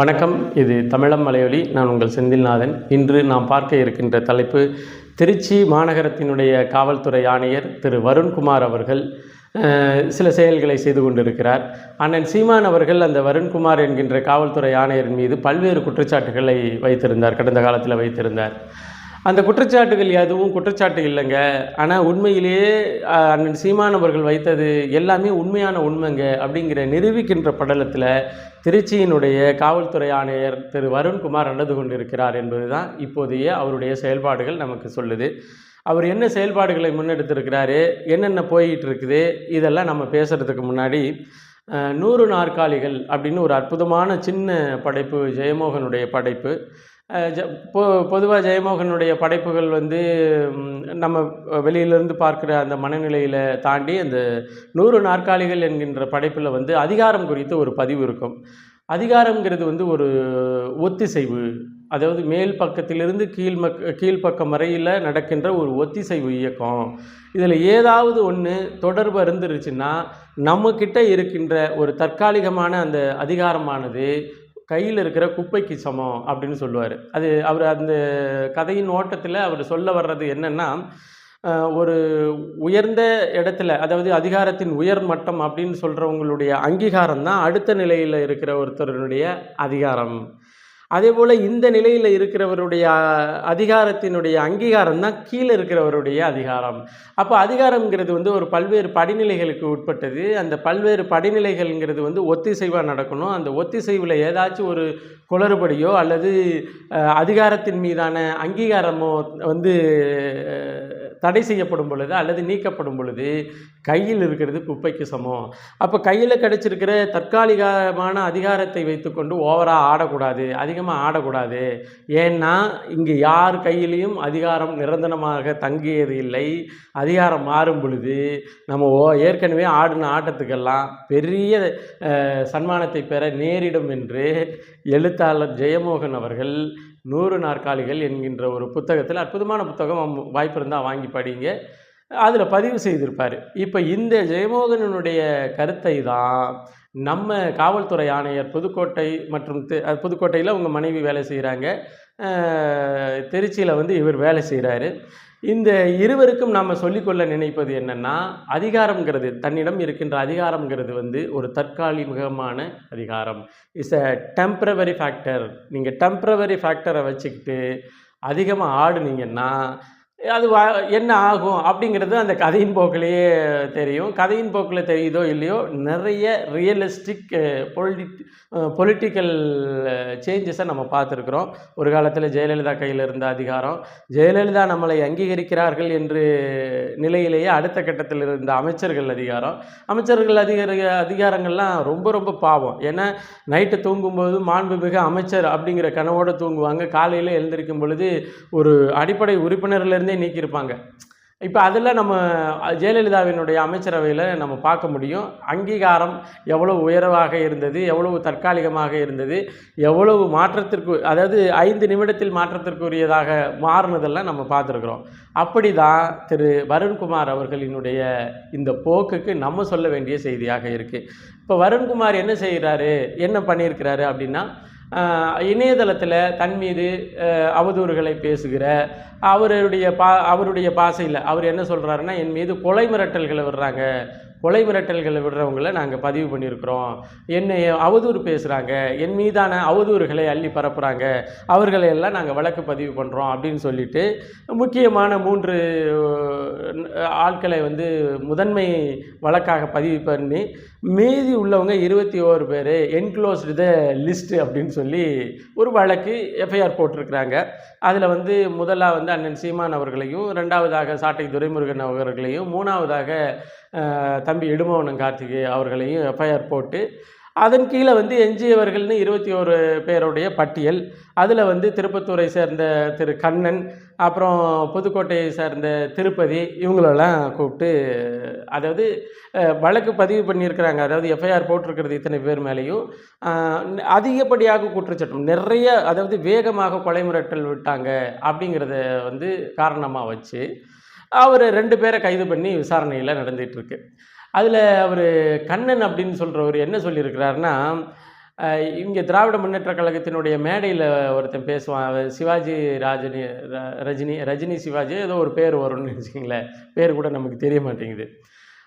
வணக்கம். இது தமிழம் மலையொலி. நான் உங்கள் செந்தில்நாதன். இன்று நாம் பார்க்க இருக்கின்ற தலைப்பு திருச்சி மாநகரத்தினுடைய காவல்துறை ஆணையர் திரு வருண்குமார் அவர்கள் சில செயல்களை செய்து கொண்டிருக்கிறார். அண்ணன் சீமான் அவர்கள் அந்த வருண்குமார் என்கின்ற காவல்துறை ஆணையரின் மீது பல்வேறு குற்றச்சாட்டுகளை வைத்திருந்தார் கடந்த காலத்தில் வைத்திருந்தார். அந்த குற்றச்சாட்டுகள் எதுவும் குற்றச்சாட்டு இல்லைங்க. ஆனால் உண்மையிலேயே அண்ணன் சீமானவர்கள் வைத்தது எல்லாமே உண்மையான உண்மைங்க அப்படிங்கிற நிரூபிக்கின்ற படலத்தில் திருச்சியினுடைய காவல்துறை ஆணையர் திரு வருண்குமார் நடந்து கொண்டிருக்கிறார் என்பதுதான் இப்போதைய அவருடைய செயல்பாடுகள் நமக்கு சொல்லுது. அவர் என்ன செயல்பாடுகளை முன்னெடுத்திருக்கிறாரு என்னென்ன போயிட்டு இருக்குது இதெல்லாம் நம்ம பேசுகிறதுக்கு முன்னாடி நூறு நாற்காலிகள் அப்படின்னு ஒரு அற்புதமான சின்ன படைப்பு ஜெயமோகனுடைய படைப்பு பொ பொதுவாக ஜெயமோகனுடைய படைப்புகள் வந்து நம்ம வெளியிலிருந்து பார்க்குற அந்த மனநிலையில் தாண்டி அந்த நூறு நாற்காலிகள் என்கின்ற படைப்பில் வந்து அதிகாரம் குறித்து ஒரு பதிவு இருக்கும். அதிகாரங்கிறது வந்து ஒரு ஒத்திசைவு அதாவது மேல் பக்கத்திலிருந்து கீழ் மக் கீழ்ப்பக்கம் வரையில் நடக்கின்ற ஒரு ஒத்திசைவு இயக்கம். இதில் ஏதாவது ஒன்று தொடர்பு இருந்துருச்சுன்னா நம்மக்கிட்ட இருக்கின்ற ஒரு தற்காலிகமான அந்த அதிகாரமானது கையில் இருக்கிற குப்பைக்கு சமம் அப்படின்னு சொல்லுவார். அது அவர் அந்த கதையின் ஓட்டத்தில் அவர் சொல்ல வர்றது என்னென்னா ஒரு உயர்ந்த இடத்துல அதாவது அதிகாரத்தின் உயர் மட்டம் அப்படின்னு சொல்கிறவங்களுடைய அங்கீகாரம் தான் அடுத்த நிலையில் இருக்கிற ஒருத்தருடைய அதிகாரம். அதே போல் இந்த நிலையில் இருக்கிறவருடைய அதிகாரத்தினுடைய அங்கீகாரம் தான் கீழே இருக்கிறவருடைய அதிகாரம். அப்போ அதிகாரம்ங்கிறது வந்து ஒரு பல்வேறு படிநிலைகளுக்கு உட்பட்டது. அந்த பல்வேறு படிநிலைகள்ங்கிறது வந்து ஒத்திசைவாக நடக்கணும். அந்த ஒத்திசைவில் ஏதாச்சும் ஒரு குளறுபடியோ அல்லது அதிகாரத்தின் மீதான அங்கீகாரமோ வந்து தடை செய்யப்படும் பொழுது அல்லது நீக்கப்படும் பொழுது கையில் இருக்கிறது குப்பைக்கு சமம். அப்போ கையில் கிடைச்சிருக்கிற தற்காலிகமான அதிகாரத்தை வைத்துக்கொண்டு ஓவராக ஆடக்கூடாது அதிகமாக ஆடக்கூடாது. ஏன்னா இங்கே யார் கையிலையும் அதிகாரம் நிரந்தரமாக தங்கியது இல்லை. அதிகாரம் மாறும் பொழுது நம்ம ஓ ஏற்கனவே ஆடின ஆட்டத்துக்கெல்லாம் பெரிய சன்மானத்தை பெற நேரிடும் என்று எழுத்தாளர் ஜெயமோகன் அவர்கள் நூறு நாற்காலிகள் என்கின்ற ஒரு புத்தகத்தில் அற்புதமான புத்தகம் வாய்ப்பு இருந்தால் வாங்கி படிங்க. அதில் பதிவு செய்திருப்பார். இப்போ இந்த ஜெயமோகனனுடைய கருத்தை தான் நம்ம காவல்துறை ஆணையர் புதுக்கோட்டை மற்றும் புதுக்கோட்டையில் உங்கள் மனைவி வேலை செய்கிறாங்க திருச்சியில் வந்து இவர் வேலை செய்கிறாரு இந்த இருவருக்கும் நாம் சொல்லிக்கொள்ள நினைப்பது என்னென்னா அதிகாரம்ங்கிறது தன்னிடம் இருக்கின்ற அதிகாரம்ங்கிறது வந்து ஒரு தற்காலிகமான அதிகாரம். இஸ் அ டெம்ப்ரவரி ஃபேக்டர் நீங்கள் டெம்ப்ரவரி ஃபேக்டரை வச்சுக்கிட்டு அதிகமாக ஆடுனீங்கன்னா அது வா என்ன ஆகும் அப்படிங்கிறது அந்த கதையின் போக்கிலேயே தெரியும். கதையின் போக்கில் தெரியுதோ இல்லையோ நிறைய ரியலிஸ்டிக் பொலிட்டி பொலிட்டிக்கல் சேஞ்சஸை நம்ம பார்த்துருக்குறோம். ஒரு காலத்தில் ஜெயலலிதா கையில் இருந்த அதிகாரம் ஜெயலலிதா நம்மளை அங்கீகரிக்கிறார்கள் என்று நிலையிலேயே அடுத்த கட்டத்தில் இருந்த அமைச்சர்கள் அதிகாரம். அமைச்சர்கள் அதிகார அதிகாரங்கள்லாம் ரொம்ப ரொம்ப பாவம். ஏன்னா நைட்டு தூங்கும்போது மாண்புமிகு அமைச்சர் அப்படிங்கிற கனவோடு தூங்குவாங்க. காலையில் எழுந்திருக்கும் பொழுது ஒரு அடிப்படை உறுப்பினர்லேருந்து நீக்கியிருப்பாங்க. இப்போ அதில் நம்ம ஜெயலலிதாவினுடைய அமைச்சரவையில் நம்ம பார்க்க முடியும். அங்கீகாரம் எவ்வளவு உயர்வாக இருந்தது எவ்வளவு தற்காலிகமாக இருந்தது எவ்வளவு மாற்றத்திற்கு அதாவது ஐந்து நிமிடத்தில் மாற்றத்திற்குரியதாக மாறினதெல்லாம் நம்ம பார்த்துருக்குறோம். அப்படி தான் திரு வருண்குமார் அவர்களினுடைய இந்த போக்குக்கு நம்ம சொல்ல வேண்டிய செய்தியாக இருக்குது இப்போ வருண்குமார் என்ன செய்கிறாரு என்ன பண்ணியிருக்கிறாரு அப்படின்னா இணையதளத்தில் தன் மீது அவதூறுகளை பேசுகிற அவருடைய பா அவருடைய பாசையில் அவர் என்ன சொல்கிறாருன்னா என் மீது கொலை மிரட்டல்களை விடுறாங்க. கொலை மிரட்டல்களை விடுறவங்களை நாங்கள் பதிவு பண்ணியிருக்கிறோம். என்னை அவதூறு பேசுகிறாங்க என் மீதான அவதூறுகளை அள்ளி பரப்புகிறாங்க அவர்களை எல்லாம் நாங்கள் வழக்கு பதிவு பண்ணுறோம் அப்படின்னு சொல்லிட்டு முக்கியமான மூன்று ஆட்களை வந்து முதன்மை வழக்காக பதிவு பண்ணி மீதி உள்ளவங்க இருபத்தி ஓரு பேர் என்க்ளோஸ்டு த லிஸ்ட்டு அப்படின்னு சொல்லி ஒரு வழக்கு எஃப்ஐஆர் போட்டிருக்கிறாங்க. அதில் வந்து முதலாக வந்து அண்ணன் சீமான் அவர்களையும் ரெண்டாவதாக சாட்டை துரைமுருகன் அவர்களையும் மூணாவதாக தம்பி இடுமவனம் கார்த்திகே அவர்களையும் எஃப்ஐஆர் போட்டு அதன் கீழே வந்து எஞ்சியவர்கள்னு இருபத்தி ஒரு பேருடைய பட்டியல். அதில் வந்து திருப்பத்தூரை சேர்ந்த திரு கண்ணன் அப்புறம் புதுக்கோட்டையை சேர்ந்த திருப்பதி இவங்களெல்லாம் கூப்பிட்டு அதாவது வழக்கு பதிவு பண்ணியிருக்கிறாங்க. அதாவது எஃப்ஐஆர் போட்டிருக்கிறது இத்தனை பேர் மேலேயும். அதிகப்படியாக குற்றச்சட்டம். நிறைய அதாவது வேகமாக கொலை மிரட்டல் விட்டாங்க அப்படிங்கிறத வந்து காரணமாக வச்சு அவர் ரெண்டு பேரை கைது பண்ணி விசாரணையில் நடந்துகிட்ருக்கு அதில் அவர் கண்ணன் அப்படின்னு சொல்கிறவர் என்ன சொல்லியிருக்கிறாருன்னா இங்கே திராவிட முன்னேற்ற கழகத்தினுடைய மேடையில் ஒருத்தன் பேசுவான். சிவாஜி ராஜினி ர- ரஜினி ரஜினி சிவாஜி ஏதோ ஒரு பேர் வரும்னு வச்சுக்கிங்களேன். பேர் கூட நமக்கு தெரிய மாட்டேங்குது.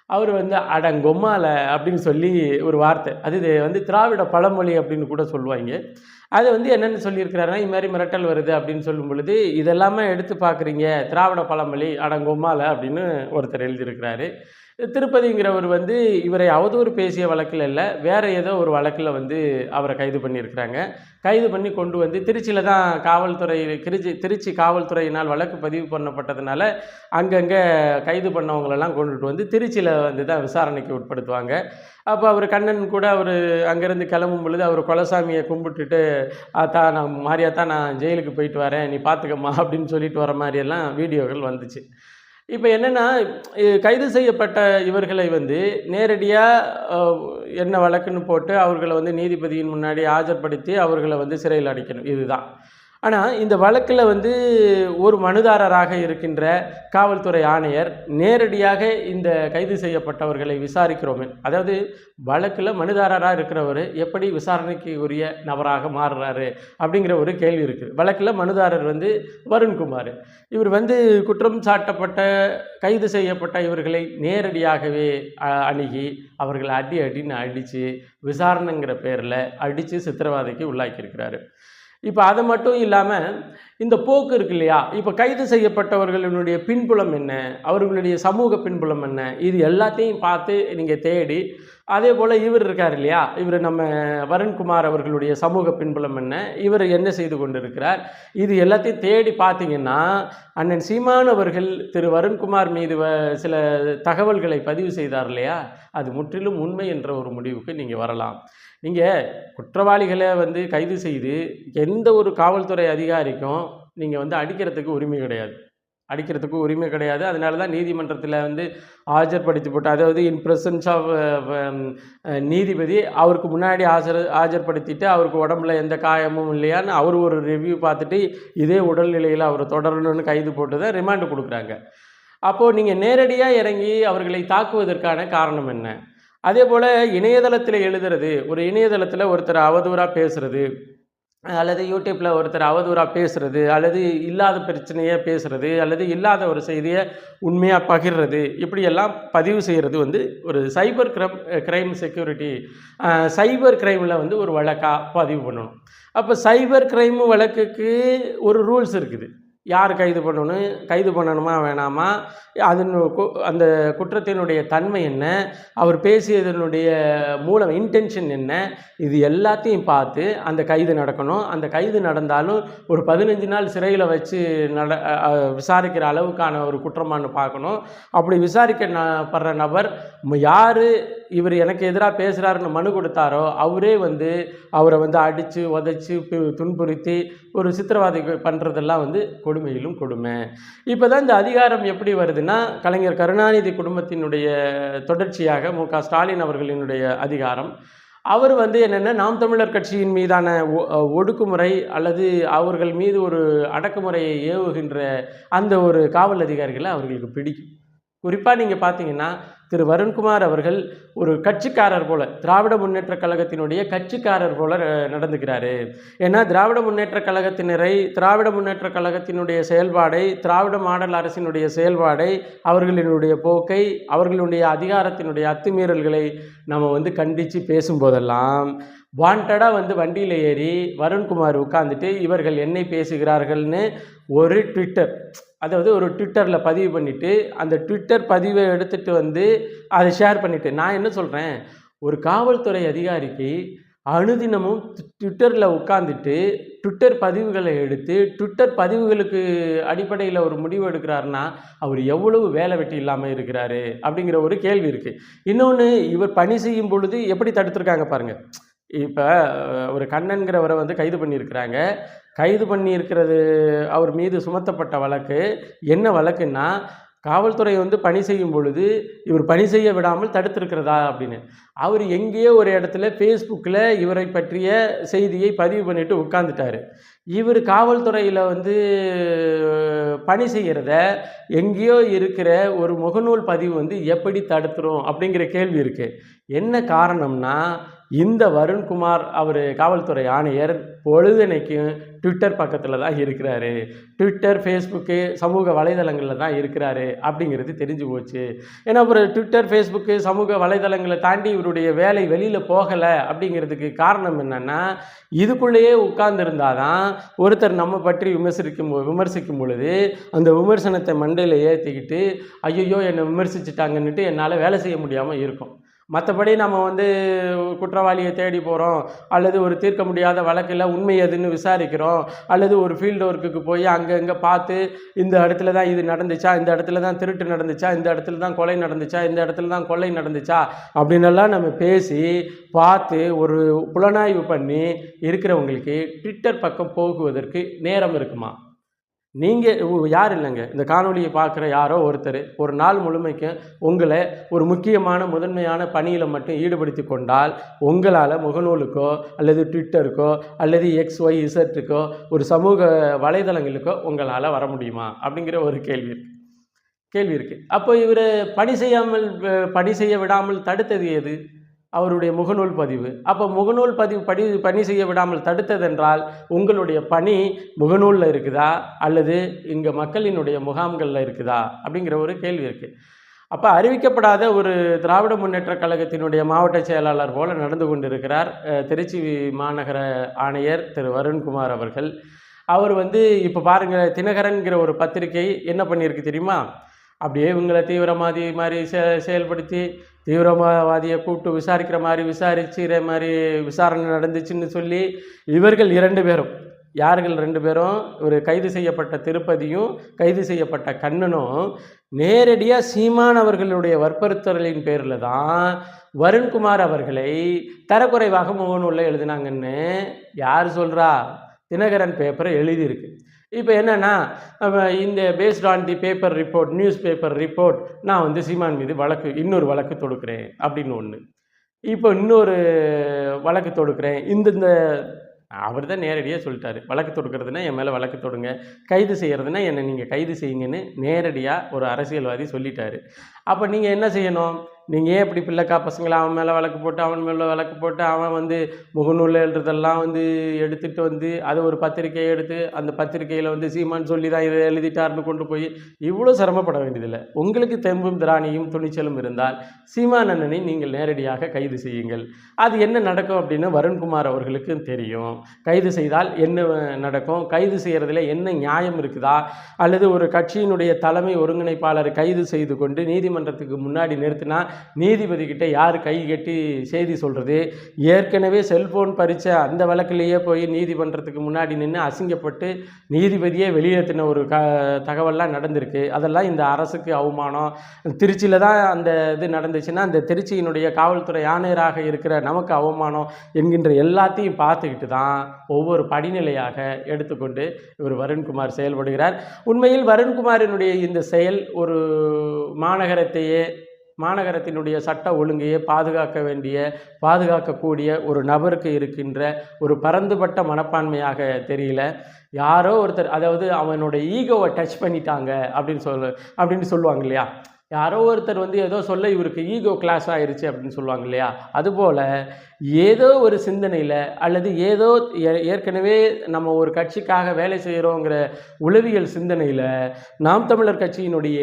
அவர் வந்து அடங்கொம்மால அப்படின்னு சொல்லி ஒரு வார்த்தை. அது இது வந்து திராவிட பழமொழி அப்படின்னு கூட சொல்லுவாங்க. அது வந்து என்னென்னு சொல்லியிருக்கிறாருன்னா இது மாதிரி மிரட்டல் வருது அப்படின்னு சொல்லும் பொழுது இதெல்லாமே எடுத்து பார்க்குறீங்க திராவிட பழமொழி அடங்கொம்மால அப்படின்னு ஒருத்தர் எழுதியிருக்கிறாரு. திருப்பதிங்கிறவர் வந்து இவரை அவதூறு பேசிய வழக்கில் இல்லை வேறு ஏதோ ஒரு வழக்கில் வந்து அவரை கைது பண்ணியிருக்கிறாங்க. கைது பண்ணி கொண்டு வந்து திருச்சியில் தான் காவல்துறை திருச்சி திருச்சி காவல்துறையினால் வழக்கு பதிவு பண்ணப்பட்டதுனால அங்கங்கே கைது பண்ணவங்களெல்லாம் கொண்டுட்டு வந்து திருச்சியில் வந்து தான் விசாரணைக்கு உட்படுத்துவாங்க. அப்போ அவர் கண்ணன் கூட அவர் அங்கேருந்து கிளம்பும் பொழுது அவர் குலசாமியை கும்பிட்டுட்டு ஆத்தா நான் மாரியாத்தா நான் ஜெயிலுக்கு போயிட்டு வரேன் நீ பார்த்துக்கம்மா அப்படின்னு சொல்லிட்டு வர மாதிரியெல்லாம் வீடியோக்கள் வந்துச்சு. இப்போ என்னென்னா கைது செய்யப்பட்ட இவர்களை வந்து நேரடியாக என்ன வழக்குன்னு போட்டு அவர்களை வந்து நீதிபதியின் முன்னாடி ஆஜர்படுத்தி அவர்களை வந்து சிறையில் அடைக்கணும். இதுதான். ஆனால் இந்த வழக்கில் வந்து ஒரு மனுதாரராக இருக்கின்ற காவல்துறை ஆணையர் நேரடியாக இந்த கைது செய்யப்பட்டவர்களை விசாரிக்கிறோமே. அதாவது வழக்கில் மனுதாரராக இருக்கிறவர் எப்படி விசாரணைக்கு உரிய நபராக மாறுறாரு அப்படிங்கிற ஒரு கேள்வி இருக்குது வழக்கில் மனுதாரர் வந்து வருண்குமார். இவர் வந்து குற்றம் சாட்டப்பட்ட கைது செய்யப்பட்ட இவர்களை நேரடியாகவே அணுகி அவர்களை அடி அடின்னு அடித்து விசாரணைங்கிற பேரில் அடித்து சித்திரவாதைக்கு உள்ளாக்கியிருக்கிறாரு. இப்போ அது மட்டும் இல்லாமல் இந்த போக்கு இருக்கு இல்லையா? இப்போ கைது செய்யப்பட்டவர்களினுடைய பின்புலம் என்ன? அவர்களுடைய சமூக பின்புலம் என்ன? இது எல்லாத்தையும் பார்த்து நீங்கள் தேடி அதே போல் இவர் இருக்கார் இல்லையா? இவர் நம்ம வருண்குமார் அவர்களுடைய சமூக பின்புலம் என்ன? இவர் என்ன செய்து கொண்டிருக்கிறார்? இது எல்லாத்தையும் தேடி பார்த்தீங்கன்னா அண்ணன் சீமான் அவர்கள் திரு வருண்குமார் மீது வ- சில தகவல்களை பதிவு செய்தார் இல்லையா? அது முற்றிலும் உண்மை என்ற ஒரு முடிவுக்கு நீங்கள் வரலாம். நீங்கள் குற்றவாளிகளை வந்து கைது செய்து எந்த ஒரு காவல்துறை அதிகாரிக்கும் நீங்கள் வந்து அடிக்கிறதுக்கு உரிமை கிடையாது. அடிக்கிறதுக்கு உரிமை கிடையாது. அதனால தான் நீதிமன்றத்தில் வந்து ஆஜர்படுத்தி போட்டு அதாவது இன் பிரசன்ஸ் ஆஃப் நீதிபதி அவருக்கு முன்னாடி ஆஜர் ஆஜர்படுத்திட்டு அவருக்கு உடம்புல எந்த காயமும் இல்லையான்னு அவர் ஒரு ரிவ்யூ பார்த்துட்டு இதே உடல்நிலையில் அவர் தொடரணும்னு கைது போட்டு தான் ரிமாண்டு கொடுக்குறாங்க. அப்போது நீங்கள் நேரடியாக இறங்கி அவர்களை தாக்குவதற்கான காரணம் என்ன? அதே போல் இணையதளத்தில் எழுதுறது ஒரு இணையதளத்தில் ஒருத்தர் அவதூறாக பேசுறது அல்லது யூடியூப்பில் ஒருத்தர் அவதூறாக பேசுகிறது அல்லது இல்லாத பிரச்சனையை பேசுகிறது அல்லது இல்லாத ஒரு செய்தியை உண்மையாக பகிர்றது இப்படியெல்லாம் பதிவு செய்கிறது வந்து ஒரு சைபர் கிரம் கிரைம் செக்யூரிட்டி சைபர் கிரைமில் வந்து ஒரு வழக்காக பதிவு பண்ணணும். அப்போ சைபர் கிரைம் வழக்குக்கு ஒரு ரூல்ஸ் இருக்குது. யார் கைது பண்ணணும்? கைது பண்ணணுமா வேணாமா? அதன் கு- அந்த குற்றத்தினுடைய தன்மை என்ன? அவர் பேசியதனுடைய மூலம் இன்டென்ஷன் என்ன? இது எல்லாத்தையும் பார்த்து அந்த கைது நடக்கணும். அந்த கைது நடந்தாலும் ஒரு பதினஞ்சு நாள் சிறையில் வச்சு நட விசாரிக்கிற அளவுக்கான ஒரு குற்றமானு பார்க்கணும். அப்படி விசாரிக்க ந படுற நபர் யார் இவர் எனக்கு எதிராக பேசுகிறாருன்னு மனு கொடுத்தாரோ அவரே வந்து அவரை வந்து அடித்து உதைச்சி துன்புறுத்தி ஒரு சித்திரவதை பண்ணுறதெல்லாம் வந்து கொடுமையிலும் கொடுமை. இப்போ தான் இந்த அதிகாரம் எப்படி வருதுன்னா கலைஞர் கருணாநிதி குடும்பத்தினுடைய தொடர்ச்சியாக மு க ஸ்டாலின் அவர்களினுடைய அதிகாரம். அவர் வந்து என்னென்னா நாம் தமிழர் கட்சியின் மீதான ஒ- ஒடுக்குமுறை அல்லது அவர்கள் மீது ஒரு அடக்குமுறையை ஏவுகின்ற அந்த ஒரு காவல் அதிகாரிகளை அவர்களுக்கு பிடிக்கும். குறிப்பாக நீங்கள் பார்த்தீங்கன்னா திரு வருண்குமார் அவர்கள் ஒரு கட்சிக்காரர் போல திராவிட முன்னேற்ற கழகத்தினுடைய கட்சிக்காரர் போல நடந்துக்கிறாரு. ஏன்னா திராவிட முன்னேற்றக் கழகத்தினரை திராவிட முன்னேற்றக் கழகத்தினுடைய செயல்பாடை திராவிட மாடல் அரசினுடைய செயல்பாடை அவர்களினுடைய போக்கை அவர்களுடைய அதிகாரத்தினுடைய அத்துமீறல்களை நம்ம வந்து கண்டித்து பேசும்போதெல்லாம் வாண்டடாக வந்து வண்டியில் ஏறி வருண்குமார் உட்காந்துட்டு இவர்கள் என்னை பேசுகிறார்கள்னு ஒரு ட்விட்டர் அதாவது ஒரு ட்விட்டரில் பதிவு பண்ணிவிட்டு அந்த ட்விட்டர் பதிவை எடுத்துகிட்டு வந்து அதை ஷேர் பண்ணிவிட்டு நான் என்ன சொல்கிறேன் ஒரு காவல்துறை அதிகாரிக்கு அனுதினமும் ட்விட்டரில் உட்காந்துட்டு ட்விட்டர் பதிவுகளை எடுத்து ட்விட்டர் பதிவுகளுக்கு அடிப்படையில் ஒரு முடிவு எடுக்கிறாருன்னா அவர் எவ்வளவு வேலை வெட்டி இல்லாமல் இருக்கிறாரு அப்படிங்கிற ஒரு கேள்வி இருக்குது இன்னொன்று இவர் பணி செய்யும் பொழுது எப்படி தடுத்திருக்காங்க பாருங்கள் இப்போ ஒரு கண்ணன்கிறவரை வந்து கைது பண்ணியிருக்கிறாங்க. கைது பண்ணியிருக்கிறது அவர் மீது சுமத்தப்பட்ட வழக்கு. என்ன வழக்குன்னா காவல்துறை வந்து பணி செய்யும் பொழுது இவர் பணி செய்ய விடாமல் தடுத்திருக்கிறதா அப்படின்னு. அவர் எங்கேயோ ஒரு இடத்துல ஃபேஸ்புக்கில் இவரை பற்றிய செய்தியை பதிவு பண்ணிட்டு உட்காந்துட்டாரு இவர் காவல்துறையில் வந்து பணி செய்கிறத எங்கேயோ இருக்கிற ஒரு முகநூல் பதிவு வந்து எப்படி தடுத்துரும் அப்படிங்கிற கேள்வி இருக்குது என்ன காரணம்னா இந்த வருண்குமார் அவர் காவல்துறை ஆணையர் பொழுதனைக்கும் ட்விட்டர் பக்கத்தில் தான் இருக்கிறாரு. ட்விட்டர் ஃபேஸ்புக்கு சமூக வலைதளங்களில் தான் இருக்கிறாரு அப்படிங்கிறது தெரிஞ்சு போச்சு. ஏன்னா ஒரு ட்விட்டர் ஃபேஸ்புக்கு சமூக வலைதளங்களை தாண்டி இவருடைய வேலை வெளியில் போகலை அப்படிங்கிறதுக்கு காரணம் என்னென்னா இதுக்குள்ளேயே உட்கார்ந்துருந்தால் தான் ஒருத்தர் நம்ம பற்றி விமர்சிக்கும் விமர்சிக்கும் பொழுது அந்த விமர்சனத்தை மண்டையில் ஏற்றிக்கிட்டு ஐயோ என்னை விமர்சிச்சிட்டாங்கன்னுட்டு என்னால் வேலை செய்ய முடியாமல் இருக்கும். மற்றபடி நம்ம வந்து குற்றவாளியை தேடி போகிறோம் அல்லது ஒரு தீர்க்க முடியாத வழக்கில் உண்மை எதுன்னு விசாரிக்கிறோம் அல்லது ஒரு ஃபீல்டு ஒர்க்குக்கு போய் அங்கே இங்கே பார்த்து இந்த இடத்துல தான் இது நடந்துச்சா இந்த இடத்துல தான் திருட்டு நடந்துச்சா இந்த இடத்துல தான் கொலை நடந்துச்சா இந்த இடத்துல தான் கொள்ளை நடந்துச்சா அப்படின்னெல்லாம் நம்ம பேசி பார்த்து ஒரு புலனாய்வு பண்ணி இருக்கிறவங்களுக்கு ட்விட்டர் பக்கம் போகுவதற்கு நேரம் இருக்குமா? நீங்கள் யார் இல்லைங்க? இந்த காணொலியை பார்க்குற யாரோ ஒருத்தர் ஒரு நாள் முழுமைக்கும் உங்களை ஒரு முக்கியமான முதன்மையான பணியில் மட்டும் ஈடுபடுத்தி கொண்டால் உங்களால் முகநூலுக்கோ அல்லது ட்விட்டருக்கோ அல்லது எக்ஸ் ஒய் இசட்டுக்கோ ஒரு சமூக வலைதளங்களுக்கோ உங்களால் வர முடியுமா? அப்படிங்கிற ஒரு கேள்வி இருக்குது கேள்வி இருக்குது அப்போ இவர் பணி செய்யாமல் பணி செய்ய விடாமல் தடுத்தது எது? அவருடைய முகநூல் பதிவு. அப்போ முகநூல் பதிவு படி பணி செய்ய விடாமல் தடுத்ததென்றால் உங்களுடைய பணி முகநூலில் இருக்குதா? அல்லது இங்கே மக்களினுடைய முகாம்களில் இருக்குதா? அப்படிங்கிற ஒரு கேள்வி இருக்குது அப்போ அறிவிக்கப்படாத ஒரு திராவிட முன்னேற்றக் கழகத்தினுடைய மாவட்ட செயலாளர் போல நடந்து கொண்டிருக்கிறார் திருச்சி மாநகர ஆணையர் திரு. வருண்குமார் அவர்கள். அவர் வந்து இப்போ பாருங்கள் தினகரன்கிற ஒரு பத்திரிகை என்ன பண்ணியிருக்கு தெரியுமா? அப்படியே இவங்களை தீவிரவாதி மாதிரி செ செயல்படுத்தி தீவிரவாதியை கூப்பிட்டு விசாரிக்கிற மாதிரி விசாரிச்சுற மாதிரி விசாரணை நடந்துச்சுன்னு சொல்லி இவர்கள் இரண்டு பேரும் யார்கள் ரெண்டு பேரும்? ஒரு கைது செய்யப்பட்ட திருப்பதியும் கைது செய்யப்பட்ட கண்ணனும் நேரடியாக சீமான் அவர்களுடைய வற்புறுத்தலின் பேரில் தான் வருண்குமார் அவர்களை தரக்குறைவாக முகநூலில் எழுதினாங்கன்னு யார் சொல்கிறா தினகரன் பேப்பரை எழுதியிருக்கு. இப்போ என்னென்னா இந்த paste on the paper report news paper report நான் வந்து சீமான் மீது வழக்கு இன்னொரு வழக்கு தொடுக்கிறேன் அப்படின்னு ஒன்று இப்போ இன்னொரு வழக்கு தொடுக்கிறேன். இந்தந்த அவர் தான் நேரடியாக சொல்லிட்டாரு. வழக்கு தொடுக்கிறதுனா என் மேலே வழக்கு தொடுங்க. கைது செய்கிறதுனா என்னை நீங்கள் கைது செய்யுங்கன்னு நேரடியாக ஒரு அரசியல்வாதி சொல்லிட்டாரு. அப்போ நீங்கள் என்ன செய்யணும்? நீங்கள் ஏன் இப்படி பிள்ளைக்கா பசங்களை அவன் மேலே வழக்கு போட்டு அவன் மேலே வழக்கு போட்டு அவன் வந்து முகநூலில் எழுதுறதெல்லாம் வந்து எடுத்துகிட்டு வந்து அதை ஒரு பத்திரிக்கையை எடுத்து அந்த பத்திரிக்கையில் வந்து சீமான் சொல்லி தான் இதை எழுதிட்டாருன்னு கொண்டு போய் இவ்வளோ சிரமப்பட வேண்டியதில்லை. உங்களுக்கு தெம்பும் திராணியும் துணிச்சலும் இருந்தால் சீமான் அண்ணனை நீங்கள் நேரடியாக கைது செய்யுங்கள். அது என்ன நடக்கும் அப்படின்னு வருண்குமார் அவர்களுக்கும் தெரியும். கைது செய்தால் என்ன நடக்கும்? கைது செய்கிறதுல என்ன நியாயம் இருக்குதா? அல்லது ஒரு கட்சியினுடைய தலைமை ஒருங்கிணைப்பாளர் கைது செய்து கொண்டு நீதிமன்றத்துக்கு முன்னாடி நிறுத்தினா நீதிபதிக்கிட்ட யார் கை கட்டி செய்தி சொல்கிறது ஏற்கனவே செல்ஃபோன் பறிச்ச அந்த வழக்கிலேயே போய் நீதிமன்றத்துக்கு முன்னாடி நின்று அசிங்கப்பட்டு நீதிபதியே வெளியேற்றின ஒரு க தகவல்லாம் நடந்திருக்கு. அதெல்லாம் இந்த அரசுக்கு அவமானம். திருச்சியில் தான் அந்த இது நடந்துச்சுன்னா அந்த திருச்சியினுடைய காவல்துறை ஆணையராக இருக்கிற நமக்கு அவமானம் என்கின்ற எல்லாத்தையும் பார்த்துக்கிட்டு தான் ஒவ்வொரு படிநிலையாக எடுத்துக்கொண்டு இவர் வருண்குமார் செயல்படுகிறார். உண்மையில் வருண்குமாரினுடைய இந்த செயல் ஒரு மாநகரத்தையே மாநகரத்தினுடைய சட்ட ஒழுங்கையே பாதுகாக்க வேண்டிய பாதுகாக்கக்கூடிய ஒரு நபருக்கு இருக்கின்ற ஒரு பரந்துபட்ட மனப்பான்மையாக தெரியல. யாரோ ஒருத்தர் அதாவது அவனோட ஈகோவை டச் பண்ணிட்டாங்க அப்படின்னு சொல்ல அப்படின்னு சொல்லுவாங்க இல்லையா? யாரோ ஒருத்தர் வந்து ஏதோ சொல்ல இவருக்கு ஈகோ கிளாஸ் ஆயிடுச்சு அப்படின்னு சொல்லுவாங்க இல்லையா? அதுபோல் ஏதோ ஒரு சிந்தனையில் அல்லது ஏதோ ஏ- ஏற்கனவே நம்ம ஒரு கட்சிக்காக வேலை செய்கிறோங்கிற உளவியல் சிந்தனையில் நாம் தமிழர் கட்சியினுடைய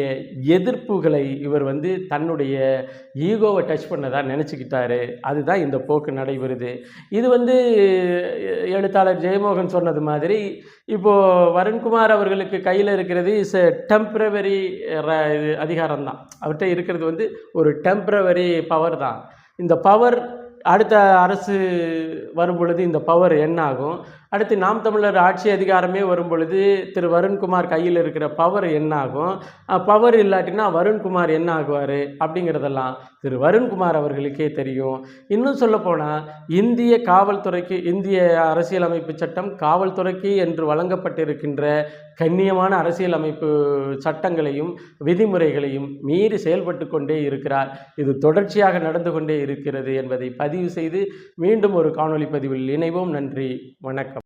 எதிர்ப்புகளை இவர் வந்து தன்னுடைய ஈகோவை டச் பண்ணதாக நினச்சிக்கிட்டாரு. அதுதான் இந்த போக்கு நடைபெறுது. இது வந்து எ- எழுத்தாளர் ஜெயமோகன் சொன்னது மாதிரி இப்போது வருண்குமார் அவர்களுக்கு கையில் இருக்கிறது இஸ் எ டெம்ப்ரவரி அதிகாரம் தான் அவர்கிட்ட இருக்கிறது வந்து ஒரு டெம்ப்ரவரி பவர் தான். இந்த பவர் அடுத்த அரசு வரும் பொழுது இந்த பவர் என்ன ஆகும் அடுத்து நாம் தமிழர் ஆட்சி அதிகாரமே வரும் பொழுது திரு வருண்குமார் கையில் இருக்கிற பவர் என்ன ஆகும் பவர் இல்லாட்டினா வருண்குமார் என்ன ஆகுவார் அப்படிங்கிறதெல்லாம் திரு வருண்குமார் அவர்களுக்கே தெரியும். இன்னும் சொல்லப்போனால் இந்திய காவல்துறைக்கு இந்திய அரசியலமைப்பு சட்டம் காவல்துறைக்கு என்று வழங்கப்பட்டிருக்கின்ற கண்ணியமான அரசியலமைப்பு சட்டங்களையும் விதிமுறைகளையும் மீறி செயல்பட்டு கொண்டே இருக்கிறார். இது தொடர்ச்சியாக நடந்து கொண்டே இருக்கிறது என்பதை பதிவு செய்து மீண்டும் ஒரு காணொலி பதிவில் இணைவோம். நன்றி. வணக்கம்.